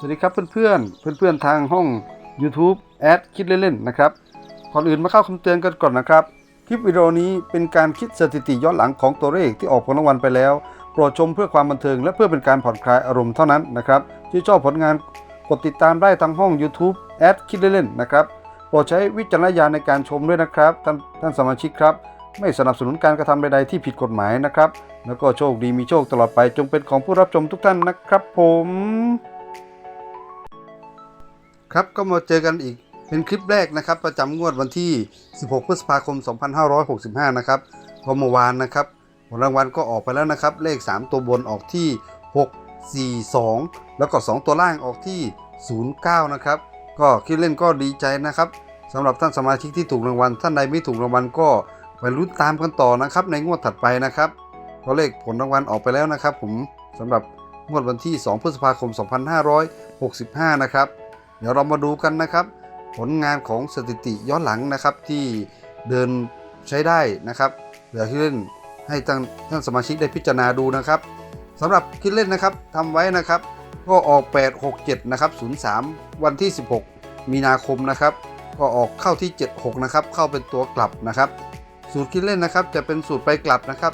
สวัสดีครับเพื่อนๆ เพื่อนๆทางห้อง YouTube แอดคิดเล่นๆนะครับ ก่อนอื่นมาเข้าคำเตือนกันก่อนนะครับ คลิปวิดีโอนี้เป็นการคิดสถิติย้อนหลังของตัวเลขที่ออกผลรางวัลไปแล้ว โปรดชมเพื่อความบันเทิงและเพื่อเป็นการผ่อนคลายอารมณ์เท่านั้นนะครับที่ชอบผลงานกดติดตามได้ทางห้อง YouTube แอดคิดเล่นๆนะครับ โปรดใช้วิจารณญาณในการชมด้วยนะครับท่านท่านสมาชิกครับ ไม่สนับสนุนการกระทำใดๆที่ผิดกฎหมายนะครับ แล้วก็โชคดีมีโชคตลอดไปจงเป็นของผู้รับชมทุกท่านนะครับ ผม ครับก็มาเจอกันอีกเป็นคลิปแรกนะครับ ประจำงวดวันที่ 16 พฤษภาคม 2565 นะครับก็เมื่อวานนะครับผลรางวัลก็ออกไปแล้วนะครับ เลข 3 ตัวบนออกที่ 6 4 2 แล้วก็ 2 ตัวล่างออกที่ 09 นะครับ ก็คิดเล่นก็ดีใจนะครับสำหรับท่านสมาชิกที่ถูกรางวัล ท่านใดไม่ถูกรางวัลก็ไปลุ้นตามกันต่อนะครับ ในงวดถัดไปนะครับก็เลขผลรางวัลออกไปแล้วนะครับ ผมสำหรับงวดวันที่ 2 พฤษภาคม 2565 นะครับ เดี๋ยวเรามาดูกันนะครับ ผลงานของสถิติย้อนหลังนะครับที่เดินใช้ได้นะครับเหลือคิดเล่นให้ท่านท่านสมาชิกได้พิจารณาดูนะครับสำหรับคิดเล่นนะครับทำไว้นะครับ ก็ออก 8 6 7 นะครับ 03 วันที่ 16 มีนาคมนะครับ ก็ออกเข้าที่ 76 นะครับ เข้าเป็นตัวกลับนะครับ สูตรคิดเล่นนะครับ จะเป็นสูตรไปกลับนะครับ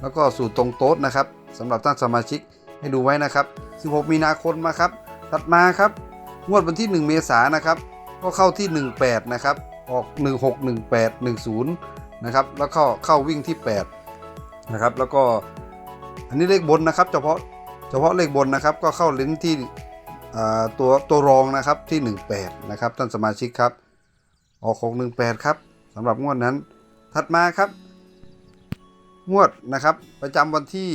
แล้วก็สูตรตรงโต๊ดนะครับสำหรับท่านสมาชิกให้ดูไว้นะครับ 16 มีนาคมมาครับ ตัดมาครับ งวดวันที่ 1 เมษายนนะครับ ก็เข้าที่ 18 นะครับ ออก 16 18 10 นะครับ แล้วก็เข้าวิ่งที่ 8 นะครับ แล้วก็อันนี้เลขบนนะครับ เฉพาะเฉพาะเลขบนนะครับ ก็เข้าลิ้นที่ตัวตัวรองนะครับที่ 18 นะครับ ท่านสมาชิกครับ ออก 618 ครับสำหรับงวดนั้น ถัดมาครับ งวดนะครับประจำวันที่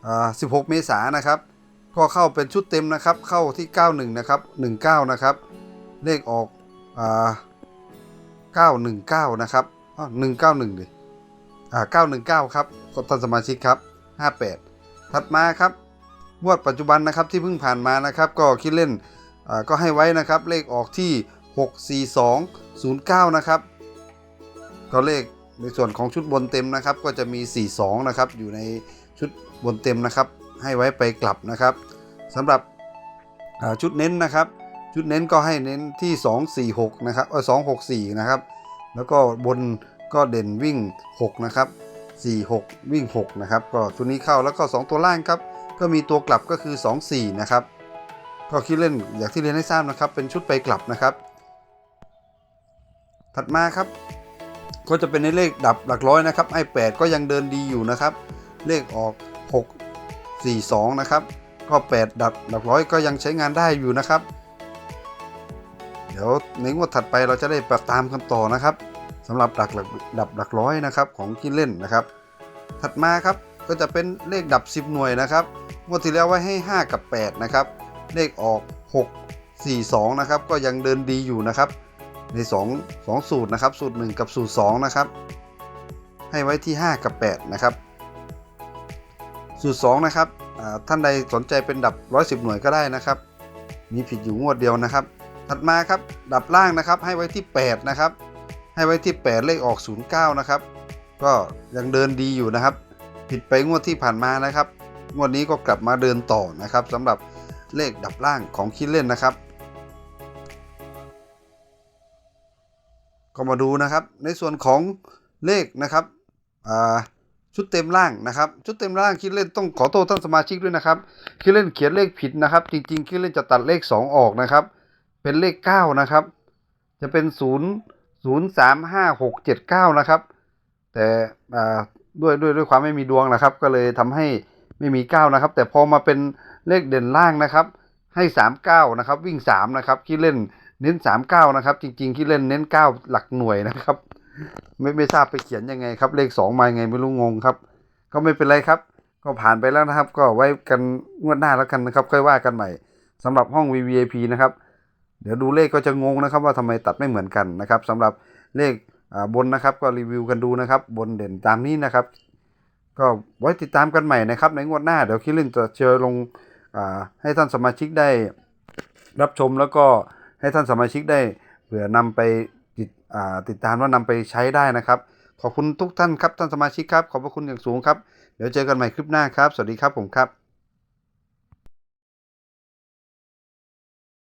16 เมษายนนะครับ ก็เข้าเป็นชุดเต็มนะครับ เข้าที่ 91 นะครับ 19 นะครับ เลขออกอ่า919 นะครับอ้าว191 ดิอ่า919 ครับก็ท่านสมาชิกครับ 58 ถัดมาครับงวดปัจจุบันนะครับที่เพิ่งผ่านมานะครับ ก็คิดเล่นอ่าก็ให้ไว้นะครับ เลขออกที่ 64209 นะครับก็เลขในส่วนของชุดบนเต็มนะครับ ก็จะมี 42 นะครับ อยู่ในชุดบนเต็มนะครับ ให้ไว้ไปกลับนะครับ สำหรับชุดเน้นนะครับ ชุดเน้นก็ให้เน้นที่ 246 นะครับเออ264 นะครับ แล้วก็บนก็เด่นวิ่ง 6 นะครับ 46 วิ่ง 6 นะครับ ก็ชุดนี้เข้าแล้วก็ 2 ตัวล่างครับ ก็มีตัวกลับก็คือ 24 นะครับ ก็คิดเล่นอย่างที่เรียนให้ทราบนะครับ เป็นชุดไปกลับนะครับ ถัดมาครับ ก็จะเป็นในเลขดับหลักร้อยนะครับไอ้8ก็ยังเดินดีอยู่นะครับ เลขออก 6 4 2 นะครับ ก็8ดับหลักร้อยก็ยังใช้งานได้อยู่นะครับ เดี๋ยวในงวดถัดไปเราจะได้ประตามกันต่อนะครับสำหรับดักหลักดับหลักร้อยนะครับของกินเล่นนะครับ ถัดมาครับก็จะเป็นเลขดับ 10 หน่วยนะครับงวดที่แล้วไว้ให้ 5 กับ 8 นะครับ เลขออก 6 4 2 นะครับ ก็ยังเดินดีอยู่นะครับ ใน 2 2 สูตรนะครับ สูตร 1 กับสูตร 2 นะครับ ให้ไว้ที่ 5 กับ 8 นะครับ สูตร 2 นะครับ ท่านใดสนใจเป็นดับ 110 หน่วยก็ได้นะครับ มีผิดอยู่งวดเดียวนะครับ ถัดมาครับดับล่างนะครับให้ไว้ที่ 8 นะครับ ให้ไว้ที่ 8 เลขออก 09 นะครับ ก็ยังเดินดีอยู่นะครับ ผิดไปงวดที่ผ่านมานะครับ งวดนี้ก็กลับมาเดินต่อนะครับสำหรับเลขดับล่างของคิดเล่นนะครับก็มาดูนะครับในส่วนของเลขนะครับอ่า ชุดเต็มล่างนะครับ ชุดเต็มล่างคิดเล่นต้องขอโทษท่านสมาชิกด้วยนะครับคิดเล่นเขียนเลขผิดนะครับ จริงๆคิดเล่นจะตัดเลข 2 ออกนะครับ เป็นเลข 9 นะครับ จะเป็น 0 0 3 5 6 7 9 นะครับ แต่ด้วยด้วยด้วยความไม่มีดวงนะครับ ก็เลยทำให้ไม่มี 9 นะครับ แต่พอมาเป็นเลขเด่นล่างนะครับ ให้ 39 นะครับ วิ่ง 3 นะครับคิดเล่นเน้น 39 นะครับ จริงๆคิดเล่นเน้น 9 หลักหน่วยนะครับ ไม่ไม่ทราบไปเขียนยังไงครับ เลข2มายังไงไม่รู้งงครับ ก็ไม่เป็นไรครับ ก็ผ่านไปแล้วนะครับ ก็ไว้กันงวดหน้าแล้วกันนะครับ ค่อยว่ากันใหม่สำหรับห้อง VVIP นะครับ เดี๋ยวดูเลขก็จะงงนะครับ ว่าทำไมตัดไม่เหมือนกันนะครับสำหรับเลขบนนะครับ ก็รีวิวกันดูนะครับ บนเด่นตามนี้นะครับ ก็ไว้ติดตามกันใหม่นะครับ ในงวดหน้าเดี๋ยวคิรินจะเชิญลงให้ท่านสมาชิกได้รับชมแล้วก็ให้ท่านสมาชิกได้เผื่อนำไป ติดติดตามแล้วนำไปใช้ได้นะครับ ขอบคุณทุกท่านครับท่านสมาชิกครับ ขอบพระคุณอย่างสูงครับ เดี๋ยวเจอกันใหม่คลิปหน้าครับ สวัสดีครับผมครับ